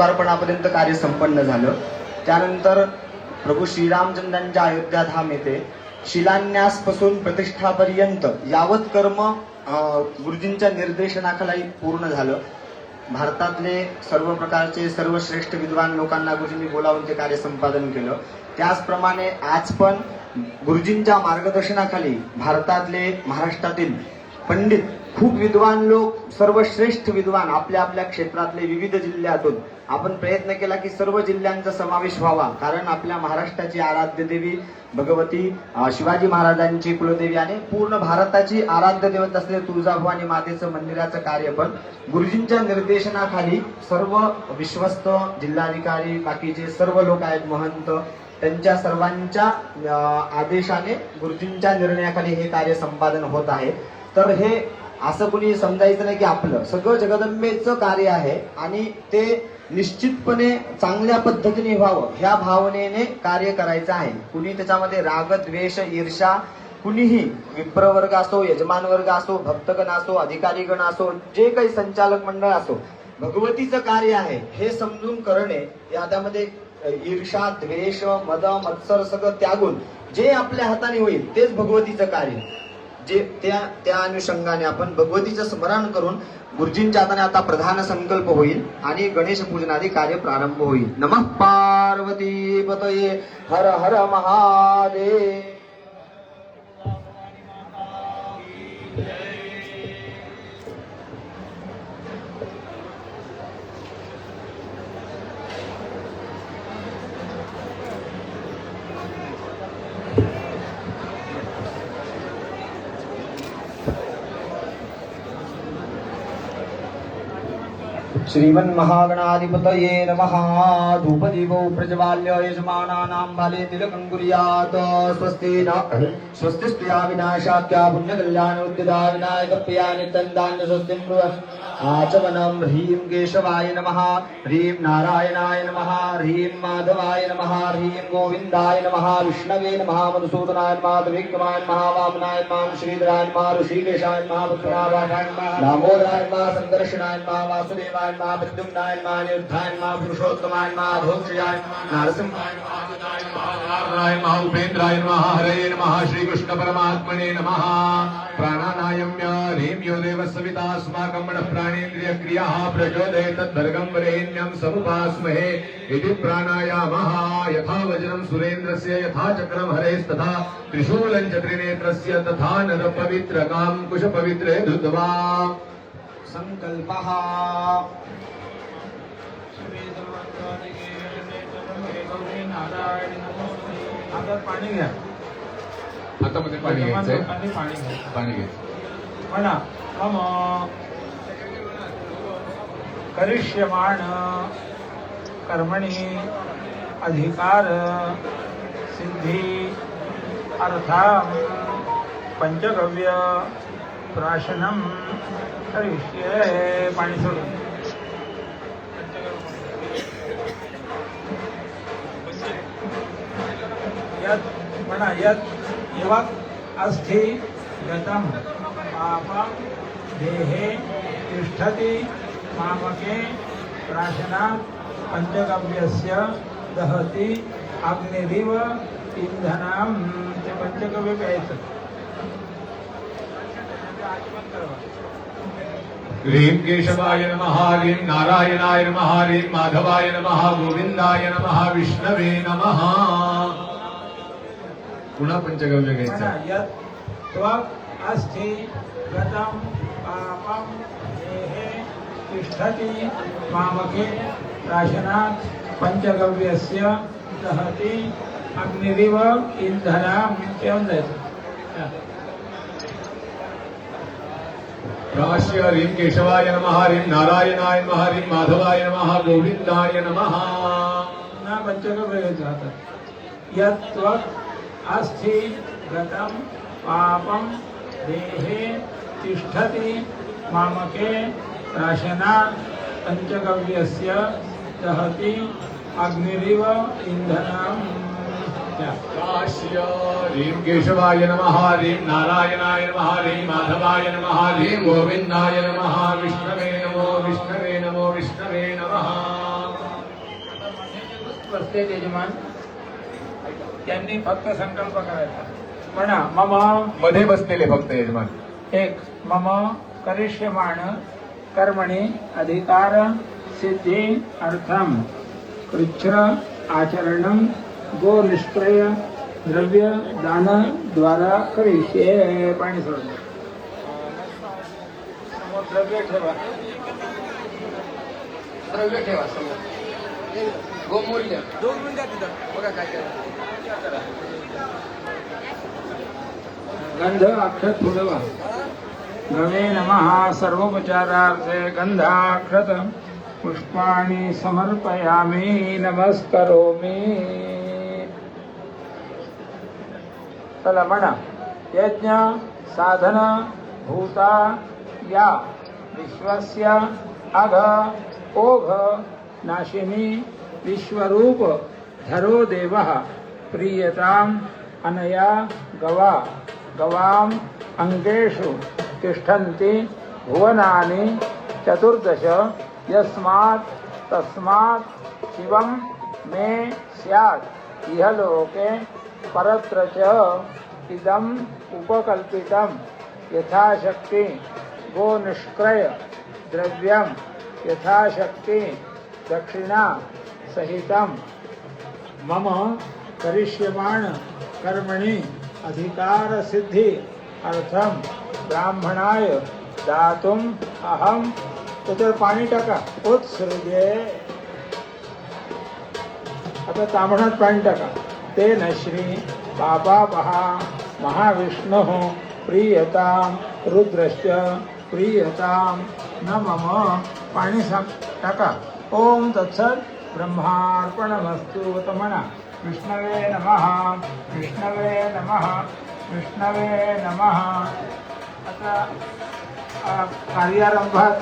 लोकार्पणापर्यंत कार्य संपन्न झालं. त्यानंतर प्रभू श्रीरामचंद्रांच्या अयोध्या धाम येथे शिलान्यासपासून प्रतिष्ठापर्यंत यावत कर्म गुरुजींच्या निर्देशनाखाली पूर्ण झालं. भारतातले सर्व प्रकारचे सर्व श्रेष्ठ विद्वान लोकांना गुरुजींनी बोलावून ते कार्य संपादन केलं. त्याचप्रमाणे आज पण गुरुजींच्या मार्गदर्शनाखाली भारतातले महाराष्ट्रातील पंडित खूप विद्वान लोक सर्वश्रेष्ठ विद्वान आपल्या आपल्या क्षेत्रातले विविध जिल्ह्यातून. आपण प्रयत्न केला की सर्व जिल्ह्यांचा समावेश व्हावा. कारण आपल्या महाराष्ट्राची आराध्य देवी भगवती शिवाजी महाराजांची कुलदेवी आणि पूर्ण भारताची आराध्य देवत असलेले तुळजाभवानी मातेचं मंदिराचं कार्य पण गुरुजींच्या निर्देशनाखाली सर्व विश्वस्त जिल्हाधिकारी बाकीचे सर्व लोक आहेत महंत त्यांच्या सर्वांच्या आदेशाने गुरुजींच्या निर्णयाखाली हे कार्य संपादन होत आहे. तर हे असं कुणी समजायचं नाही की आपलं. सगळं जगदंबेचं कार्य आहे आणि ते निश्चितपणे चांगल्या पद्धतीने व्हावं ह्या भावनेने कार्य करायचं आहे. कुणी त्याच्यामध्ये राग द्वेष ईर्षा कुणीही विप्रवर्ग असो यजमान वर्ग असो भक्तगण असो अधिकारीगण असो जे काही संचालक मंडळ असो भगवतीचं कार्य आहे हे समजून करणे याच्यामध्ये ईर्षा द्वेष मद मत्सर सगळं त्यागून जे आपल्या हाताने होईल तेच भगवतीचं कार्य. जे त्या त्या अनुषंगाने आपण भगवतीचं स्मरण करून गुरुजींच्या हाताने आता प्रधान संकल्प होईल आणि गणेश पूजनादी कार्य प्रारंभ होईल. नमः पार्वती पतये. हर हर महादेव. श्रीमन्महागणाधिपतये नमः। धूपदीपो प्रज्वाल्य यजमानानां बाले तिलकं कुर्यात् स्वस्ति न स्वस्तिस्त्रिया विनाशाख्या पुण्यकल्याणोद्यदा विनायकप्रिया नित्यन्दान्य स्वस्तिं आचमनं ह्रीं केशवाय नमः। ह्रीं नारायणाय नमः। ह्रीं माधवाय नमः। ह्रीं गोविन्दाय नमः। विष्णवे नमः। मधुसूदनाय नमः। त्रिविक्रमाय नमः। वामनाय नमः। श्रीधराय नमः। ऋषिकेशाय नमः। पद्मनाभाय नमः। दामोदराय नमः। नमः। वासुदेवाय नमः प्रद्युम्नाय नमः अनिरुद्धाय नमः पुरुषोत्तमाय नमः भोक्षयाय नरसिंहाय नारायणाय नमः उपेन्द्राय नमः हरये नमः श्रीकृष्ण परमात्मने नमः। प्राणानायम्य ह्रीं यो देव सविता अस्माकं मनः प्राणेन्द्रिय क्रियाः वरेण्यं समुपास्महे इति प्राणायामः। यथा वज्रं सुरेन्द्रस्य यथा चक्रं हरेस्तथा त्रिशूलं त्रिनेत्रस्य तथा नरपवित्रकां कुशपवित्रे धृत्वा। संकल्पः। आता पाणी घ्या हातामध्ये पाणी घ्यायचंय पाणी घ्या पाणी घ्यायचं म्हणा मम करिष्यमाण कर्मणी अधिकार सिद्धी अर्था पंचगव्य प्राशनम करिष्ये पाणी सोडून. यत् म्हणा यत् युवक अस्थि गतम पापम देहे तिष्ठति मामके प्राशनात् पंचगव्यस्य दहति अग्निरिव इंधनाम ते पंचगव्य प्यायचं ह्रीं केशवाय नमः ह्रीं नारायणाय नमः ह्रीं माधवाय नमः गोविंदाय नमः विष्णवे नमः। पुन्हा पंचगव्य घ्यायचं. यत् त्वक् गतं पापं देहे तिष्ठति मामके प्राशनात् पंचगव्यस्य दहति अग्निरिव इंधनाम ठेवून जायचं प्राश्य ह्रीं केशवाय नमः ह्रीं नारायणाय नमः ह्रीं माधवाय नमः गोविंदाय नमः। ना पंचगव्य घ्यायचं हातात यत् अस्थि गतं पापं देहे तिष्ठति मामके राशना पंचगव्यस्य दहति अग्निरिव इंधनम ह्रीं केशवाय नमः ह्रीं नारायणाय नमः ह्रीं माधवाय नमः ह्रीं गोविंदाय नमः विष्णवे नमो विष्णवे नमो विष्णवे नमः। बसले यजमान। त्यांनी फक्त संकल्प करायचा. म्हणा मममध्ये बसलेले फक्त यजमान. एक मम करिष्यमाण कर्मणि अधिकार सिद्धी अर्थम कृच्छ्र आचरण गो निष्क्रय द्रव्य दान द्वारा करिष्ये पाणी सोडलं समोर द्रव्य ठेवा. द्रव्य ठेवा समोर. गोमूल्य. दोन मिनिटात बघा काय काय गंध अक्षत फुलवा गवे नमः सर्वोपचारार्थे गंधाक्षत. पुष्पाणि समर्पयामि नमस्करोमि. चला यज्ञ साधन भूता या. विश्वस्य अघ ओघ नाशिनी विश्वरूप धरो देव प्रीयताम् अनया गवा. गवाम् अङ्गेषु तिष्ठन्ति भुवनानि चतुर्दश यस्मात् तस्मात् शिवं मे स्यात्. इह लोके परत्र च इदम् उपकल्पितं यथाशक्ति गोनिष्क्रय द्रव्यं यथाशक्ति दक्षिणा सहितं मम करिष्यमाण कर्मणि अधिकार सिद्धि अर्थम ब्राह्मणाय दातुम अहम। त्याच्यावर पाणी टाका। उत्सृजे आता तांबणात पाणी टाका। तेन श्री बाबा महा महाविष्णु प्रीयताम रुद्रश्च प्रीयताम। न मम पाणी सा- टाका। ओम तत्सत ब्रह्मार्पणमस्तु त म्हणा विष्णवे नमः। विष्णवे नमः। विष्णवे नमः। आता कार्यारंभात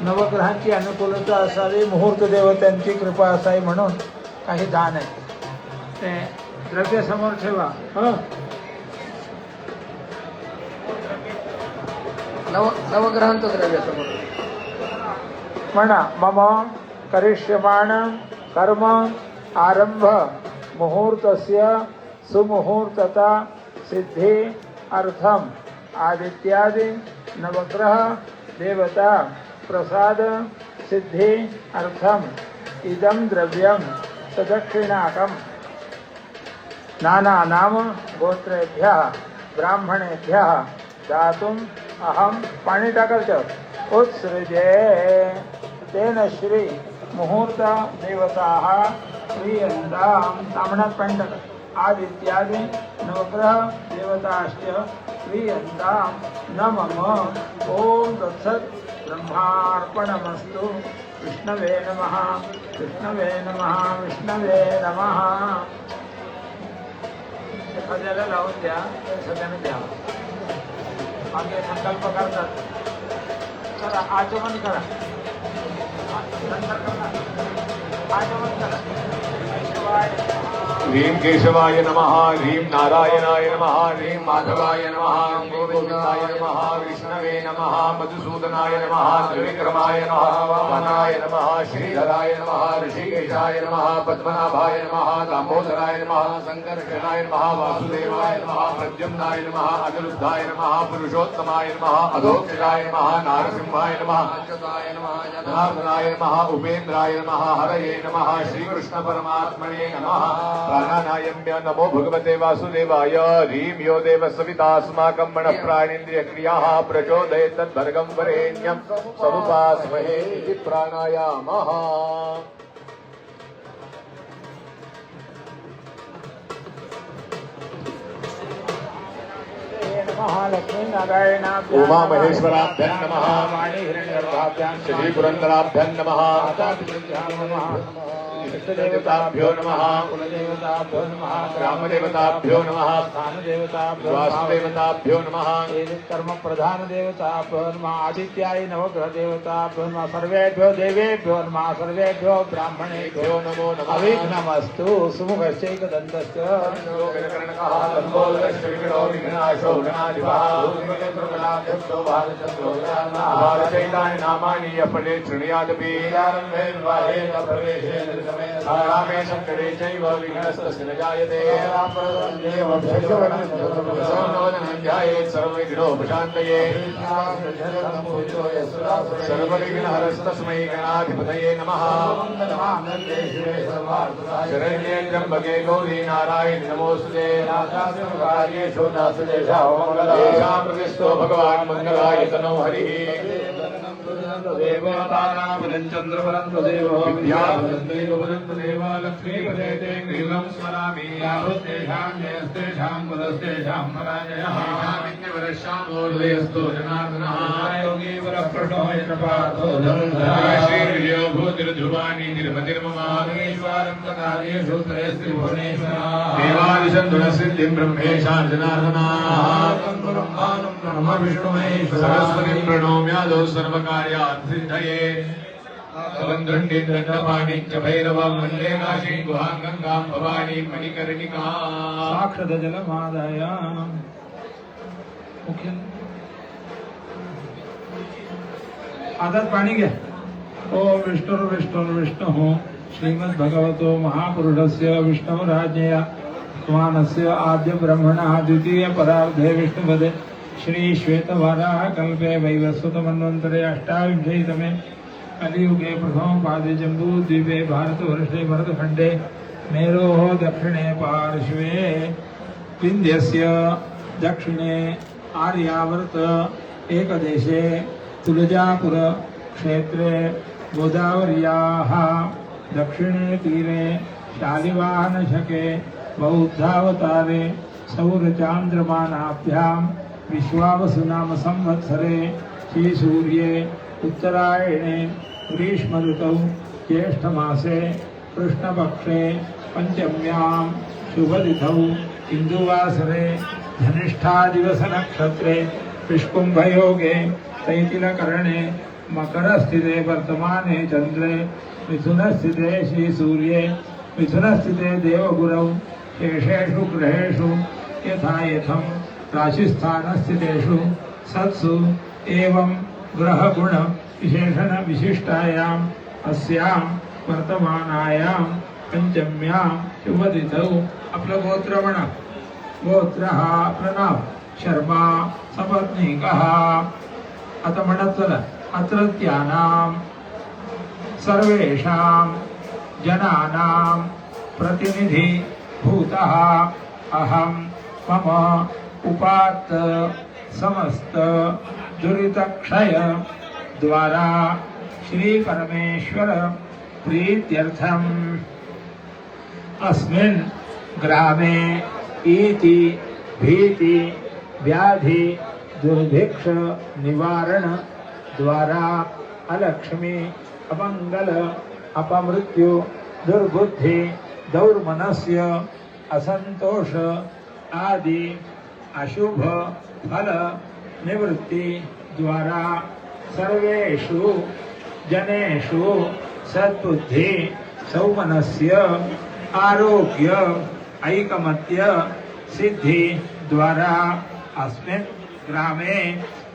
नवग्रहांची अनुकूलता असावी मुहूर्त देवतांची कृपा असावी म्हणून काही दान आहे ते द्रव्य समोर ठेवा. हं. नव नवग्रहांचं द्रव्य समोर म्हणा मम करिष्यमाण कर्म आरंभ मुहूर्तस्य सुमुहूर्तता सिद्धि अर्थम आदित्यादि नवग्रह देवता प्रसाद सिद्धि अर्थम इदं द्रव्यं सदक्षिणाकम्. नाना नाम गोत्रेभ्यः ब्राह्मणेभ्यः दातुम् अहं पाणी टाकायचं उत्सृजे। तेन श्री मुहूर्त देवताः प्रियन्तां पाणी टाका आदित्यादि नवग्रह देवताश्च न मम ॐ तत्सत् ब्रह्मार्पणमस्तु। विष्णवे नमः विष्णवे नमः विष्णवे नमः। एखाद्याला लावून द्या सगळ्यांना द्या. मागे संकल्प करतात. चला आचमन करा. नंतर करा. आचमन करा. शिवाय ह्रीं केशवाय नमः ह्रीं नारायणाय नमः ह्रीं माधवाय नमः गोविन्दाय नमः विष्णवे नमः मधुसूदनाय नमः त्रिविक्रमाय नमः वामनाय नमः श्रीधराय नमः ऋषिकेशाय नमः पद्मनाभाय नमः दामोदराय नमः शङ्करशनाय नमः वासुदेवाय नमः प्रद्युम्नाय नमः अनिरुद्धाय नमः पुरुषोत्तमाय नमः अधोक्षराय नमः नारसिंहाय नमः अच्युताय नमः जनार्दनाय नमः उपेन्द्राय नमः हरये नमः श्रीकृष्णपरमात्मने नमः। प्राणानायम्य नमो भगवते वासुदेवाय ह्रीं यो देव सवितास्माकं मनः प्राणेन्द्रियक्रियाः प्रचोदये तद्भर्गं वरेण्यं समुपास्महे इति प्राणायामः। नारायण उमामहेश्वराभ्यं नमः। श्रीपुरन्दराभ्यं नमः। नमः इष्टदेवताभ्यो नमः। कुलदेवताभ्यो नमः। ग्रामदेवताभ्यो नमः। स्थानदेवताभ्यो नमः। वासुदेवताभ्यो नमः। कर्म प्रधान देवताभ्यो नमः। आदित्याय नवग्रह देवताभ्यो नमः। सर्वेभ्यो देवेभ्यो नमः। सर्वेभ्यो ब्राह्मणेभ्यो भ्यो नमो नमः। अविघ्नमस्तु। सुमुखश्चैकदन्तश्च। भारचैतानि नामानि अपने शृणुयादपि रामे शङ्करे चैव विघ्नस्तस्य न जायते ध्यायेत् सर्वविघ्नोपशान्तये। सर्वविघ्नहरस्तस्मै गणाधिपतये नमः। शरण्ये त्र्यम्बके गौरी नारायणि नमोऽस्तुते येषां प्रतिष्ठो भगवान् मङ्गलाय तनो हरिः। దేవతారాపురం చంద్రపురం దేవోదేవాలక్ష్మీపదే నీలం స్మరామి యావత్తేషాం పదస్తేషాం పరాజయస్తు జనార్దనాయోగీవరప్రణోయోభూతిర్ధువాణి నిర్మతిర్మమాగేశ్వరం తదాయేషు త్రయస్త్రిభువనేశ్వరా దేవాదిశం దురసిద్ధిం బ్రహ్మేశార్జనార్దనా బ్రహ్మానం देवादिशन्धुनसिद्धिं विष्णुमे सरस्वतीं प्रणोम्यादौ सर्वकार्यात् सिद्धये बन्धुण्डिन्द्रपाणि च भैरवं वन्दे काशीं गुहां गङ्गां भवानीं मणिकर्णिका। साक्षात जलमादाय मुख्य हातात पाणी घ्या। ओम विष्णुर विष्णुर विष्णु। महापुरुषस्य विष्णुराज्ञया। मानस्य आद्य ब्रह्मणः द्वितीय परार्धे विष्णुपदे। श्री श्वेतवाराह कल्पे वैवस्वत मन्वन्तरे अष्टाविंशतितमे कलियुगे प्रथम पादे जम्बूद्वीपे भारतवर्षे भरतखण्डे मेरोः दक्षिणे पार्श्वे विन्ध्यस्य दक्षिणे आर्यावर्त एकदेशे तुलजापुरक्षेत्रे गोदावर्याः दक्षिणे तीरे शालिवाहनशके बौद्धावतारे सौरचान्द्रमानाभ्यां विश्वावसुनाम संवत्सरे श्रीसूर्ये उत्तरायणे ग्रीष्मऋतौ ज्येष्ठमासे कृष्णपक्षे पञ्चम्यां शुभतिथौ इन्दुवासरे धनिष्ठादिवसनक्षत्रे विष्कुम्भयोगे तैतिलकरणे मकरस्थिते वर्तमाने चन्द्रे मिथुनस्थिते श्रीसूर्ये मिथुनस्थिते देवगुरौ शेषेषु ग्रहेषु यथा यथम् राशिस्थानस्थितेषु सत्सु एवं ग्रहगुणविशेषणविशिष्टायाम् अस्यां वर्तमानायां पंचम्यां शुभतिथौ आपलं गोत्र म्हणा गोत्र हा शर्मा सपत्नीकः आता म्हणत चला अत्रत्यानां। सर्वेषां जनानां प्रतिनिधिभूतः। अहं मम उपात समस्त दुरितक्षय द्वारा श्री परमेश्वर प्रीत्यर्थम्। अस्मिन् ग्रामे इति भीति व्याधि दुर्भिक्ष निवारण द्वारा अलक्ष्मी अमंगल अपमृत्यु दुर्बुद्धि दौर्मनस्य असंतोष आदि अशुभ फल निवृत्ति द्वारा सर्वेषु जनेषु सद्बुद्धि सौमनस्य आरोग्य ऐकमत्य सिद्धि द्वारा अस्मिन् ग्रामे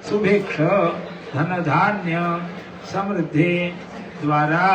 सुभिक्ष धनधान्य समृद्धि द्वारा